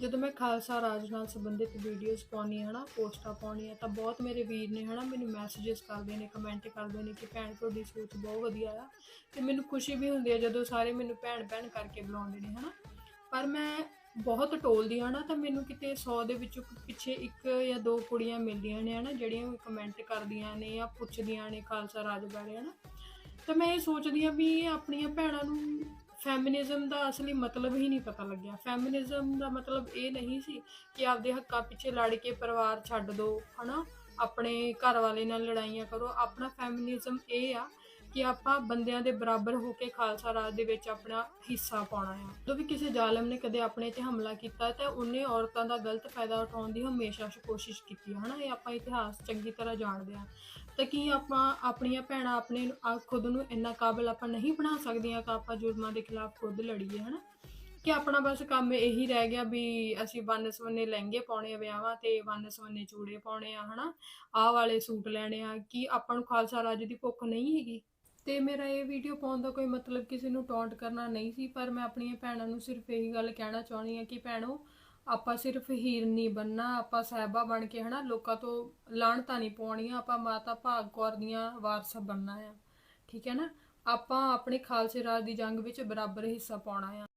ਜਦੋਂ ਮੈਂ ਖਾਲਸਾ ਰਾਜ ਨਾਲ ਸੰਬੰਧਿਤ ਵੀਡੀਓਜ਼ ਪਾਉਣੀ ਹੈ ਨਾ ਪੋਸਟਾਂ ਪਾਉਣੀ ਹੈ, ਤਾਂ ਬਹੁਤ ਮੇਰੇ ਵੀਰ ਨੇ ਹਨਾ ਮੈਨੂੰ ਮੈਸੇजेस ਕਰਦੇ ਨੇ ਕਮੈਂਟ ਕਰਦੇ ਨੇ ਕਿ ਭੈਣ ਤੁਹਾਡੀ ਸੋਚ ਬਹੁਤ ਵਧੀਆ ਆ ਤੇ ਮੈਨੂੰ ਖੁਸ਼ੀ ਵੀ ਹੁੰਦੀ ਹੈ ਜਦੋਂ ਸਾਰੇ ਮੈਨੂੰ ਭੈਣ ਭੈਣ ਕਰਕੇ ਬੁਲਾਉਂਦੇ ਨੇ ਹਨਾ। ਪਰ ਮੈਂ ਬਹੁਤ ਟੋਲਦੀ ਹਾਂ ਨਾ, ਤਾਂ ਮੈਨੂੰ ਕਿਤੇ 100 ਦੇ ਵਿੱਚੋਂ ਪਿੱਛੇ ਇੱਕ ਜਾਂ ਦੋ ਕੁੜੀਆਂ ਮਿਲਦੀਆਂ ਨੇ ਹਨਾ, ਜਿਹੜੀਆਂ ਕਮੈਂਟ ਕਰਦੀਆਂ ਨੇ ਜਾਂ ਪੁੱਛਦੀਆਂ ਨੇ ਖਾਲਸਾ ਰਾਜ ਬਾਰੇ ਹਨਾ। ਤਾਂ ਮੈਂ ਇਹ ਸੋਚਦੀ ਹਾਂ ਵੀ ਆਪਣੀਆਂ ਭੈਣਾਂ ਨੂੰ ਫੈਮਿਨਿਜ਼ਮ ਦਾ ਅਸਲੀ ਮਤਲਬ ਹੀ ਨਹੀਂ ਪਤਾ ਲੱਗਿਆ। ਫੈਮਿਨਿਜ਼ਮ ਦਾ ਮਤਲਬ ਇਹ ਨਹੀਂ ਸੀ ਕਿ ਆਪਦੇ ਹੱਕਾਂ ਪਿੱਛੇ ਲੜ ਕੇ ਪਰਿਵਾਰ ਛੱਡ ਦਿਓ ਹਨਾ? ਆਪਣੇ ਘਰ ਵਾਲੇ ਨਾਲ ਲੜਾਈਆਂ ਕਰੋ। ਆਪਣਾ ਫੈਮਿਨਿਜ਼ਮ ਇਹ ਆ ਕਿ ਆਪਾਂ ਬੰਦਿਆਂ ਦੇ ਬਰਾਬਰ ਹੋ ਕੇ ਖਾਲਸਾ ਰਾਜ ਦੇ ਵਿੱਚ ਆਪਣਾ ਹਿੱਸਾ ਪਾਉਣਾ ਆ। ਜਦੋਂ ਵੀ ਕਿਸੇ ਜ਼ਾਲਮ ਨੇ ਕਦੇ ਆਪਣੇ ਤੇ ਹਮਲਾ ਕੀਤਾ ਤਾਂ ਉਹਨੇ ਔਰਤਾਂ ਦਾ ਗਲਤ ਫਾਇਦਾ ਉਠਾਉਣ ਦੀ ਹਮੇਸ਼ਾ ਕੋਸ਼ਿਸ਼ ਕੀਤੀ ਹੈ ਹਨਾ? ਇਹ ਆਪਾਂ ਇਤਿਹਾਸ ਚੰਗੀ ਤਰ੍ਹਾਂ ਜਾਣਦੇ ਹਾਂ ਤਾਂ ਕੀ ਆਪਾਂ ਆਪਣੀਆਂ ਭੈਣਾਂ ਆਪਣੇ ਖੁਦ ਨੂੰ ਇੰਨਾ ਕਾਬਲ ਆਪਾਂ ਨਹੀਂ ਬਣਾ ਸਕਦੀਆਂ ਕਿ ਆਪਾਂ ਜੁਰਮਾਂ ਦੇ ਖਿਲਾਫ ਖੁਦ ਲੜੀਏ, ਹਨਾ? ਕਿ ਆਪਣਾ ਬਸ ਕੰਮ ਇਹੀ ਰਹਿ ਗਿਆ ਵੀ ਅਸੀਂ ਵੰਨ ਸਵੰਨੇ ਲਹਿੰਗੇ ਪਾਉਣੇ ਆ ਵਿਆਹਾਂ ਤੇ, ਵੰਨ ਸਵੰਨੇ ਚੂੜੇ ਪਾਉਣੇ ਆ, ਹਨਾ? ਆਹ ਵਾਲੇ ਸੂਟ ਲੈਣੇ ਆ, ਕਿ ਆਪਾਂ ਨੂੰ ਖਾਲਸਾ ਰਾਜ ਦੀ ਭੁੱਖ ਨਹੀਂ ਹੈਗੀ? ਤੇ ਮੇਰਾ ਇਹ ਵੀਡੀਓ ਪਾਉਣ ਦਾ ਕੋਈ ਮਤਲਬ ਕਿਸੇ ਨੂੰ ਟੌਂਟ ਕਰਨਾ ਨਹੀਂ ਸੀ, ਪਰ ਮੈਂ ਆਪਣੀਆਂ ਭੈਣਾਂ ਨੂੰ ਸਿਰਫ ਇਹੀ ਗੱਲ ਕਹਿਣਾ ਚਾਹੁੰਦੀ ਹਾਂ ਕਿ ਭੈਣੋ, ਆਪਾਂ ਸਿਰਫ ਹੀਰ ਨਹੀਂ ਬੰਨਾ ਆਪਾਂ ਸਾਹਿਬਾ ਬਣ ਕੇ ਹਨਾ, ਲੋਕਾਂ ਤੋਂ ਲਾਹਣਤਾਂ ਨਹੀਂ ਪਾਉਣੀਆਂ ਆਪਾਂ ਮਾਤਾ ਭਾਗ ਕੌਰ ਦੀਆਂ ਵਾਰਸਾਂ ਬਣਨਾ ਆ, ਠੀਕ ਹੈ ਨਾ? ਆਪਾਂ ਆਪਣੇ ਖਾਲਸੇ ਰਾਜ ਦੀ ਜੰਗ ਵਿੱਚ ਬਰਾਬਰ ਹਿੱਸਾ ਪਾਉਣਾ ਆ।